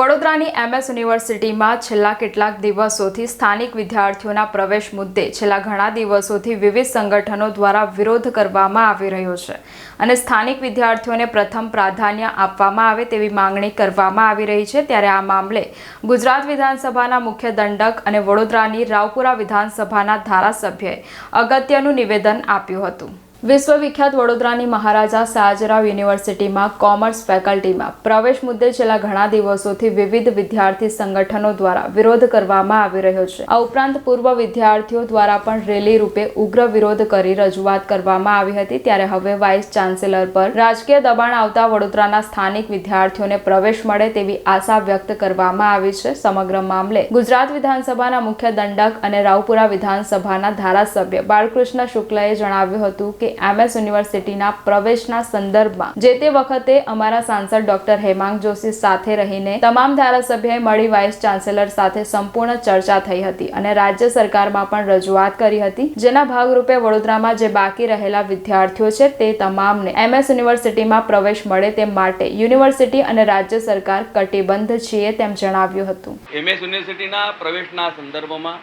વડોદરાની એમએસ યુનિવર્સિટીમાં છેલ્લા કેટલાક દિવસોથી સ્થાનિક વિદ્યાર્થીઓના પ્રવેશ મુદ્દે છેલ્લા ઘણા દિવસોથી વિવિધ સંગઠનો દ્વારા વિરોધ કરવામાં આવી રહ્યો છે અને સ્થાનિક વિદ્યાર્થીઓને પ્રથમ પ્રાધાન્ય આપવામાં આવે તેવી માંગણી કરવામાં આવી રહી છે ત્યારે આ મામલે ગુજરાત વિધાનસભાના મુખ્ય દંડક અને વડોદરાની રાવપુરા વિધાનસભાના ધારાસભ્યએ અગત્યનું નિવેદન આપ્યું હતું. વિશ્વવિખ્યાત વડોદરાની મહારાજા સયાજરાવ યુનિવર્સિટીમાં કોમર્સ ફેકલ્ટીમાં પ્રવેશ મુદ્દે છેલ્લા ઘણા દિવસોથી વિવિધ વિદ્યાર્થી સંગઠનો દ્વારા વિરોધ કરવામાં આવી રહ્યો છે. આ ઉપરાંત પૂર્વ વિદ્યાર્થીઓ દ્વારા પણ રેલી રૂપે ઉગ્ર વિરોધ કરી રજૂઆત કરવામાં આવી હતી. ત્યારે હવે વાઇસ ચાન્સેલર પર રાજકીય દબાણ આવતા વડોદરાના સ્થાનિક વિદ્યાર્થીઓને પ્રવેશ મળે તેવી આશા વ્યક્ત કરવામાં આવી છે. સમગ્ર મામલે ગુજરાત વિધાનસભાના મુખ્ય દંડક અને રાવપુરા વિધાનસભાના ધારાસભ્ય બાળકૃષ્ણ શુક્લએ જણાવ્યું હતું કે એમએસ યુનિવર્સિટીના પ્રવેશના સંદર્ભમાં, જે તે વખતે અમારા સાંસદ ડોક્ટર હેમાંગ જોશી સાથે રહીને તમામ ધારાસભ્યએ મળી વાઇસ ચાન્સેલર સાથે સંપૂર્ણ ચર્ચા થઈ હતી અને રાજ્ય સરકારમાં પણ રજૂઆત કરી હતી. જેના ભાગરૂપે વડોદરામાં જે બાકી રહેલા વિદ્યાર્થીઓ છે તે તમામને એમએસ યુનિવર્સિટીમાં પ્રવેશ મળે તે માટે યુનિવર્સિટી અને રાજ્ય સરકાર કટિબદ્ધ છીએ તેમ જણાવ્યું હતું. એમએસ યુનિવર્સિટીના પ્રવેશના સંદર્ભમાં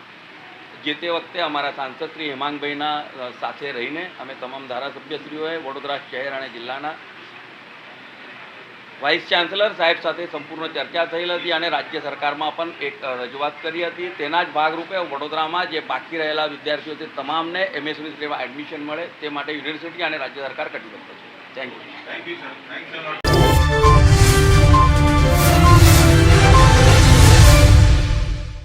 જે તે વખતે અમારા સાંસદ શ્રી હેમાંગભાઈના સાથે રહીને અમે તમામ ધારાસભ્યશ્રીઓએ વડોદરા શહેર અને જિલ્લાના વાઇસ ચાન્સેલર સાહેબ સાથે સંપૂર્ણ ચર્ચા થયેલ હતી અને રાજ્ય સરકારમાં પણ એક રજૂઆત કરી હતી. તેના જ ભાગરૂપે વડોદરામાં જે બાકી રહેલા વિદ્યાર્થીઓ છે, તમામને એમએસવી યુનિવર્સિટીમાં એડમિશન મળે તે માટે યુનિવર્સિટી અને રાજ્ય સરકાર કટિબદ્ધ છે. Thank you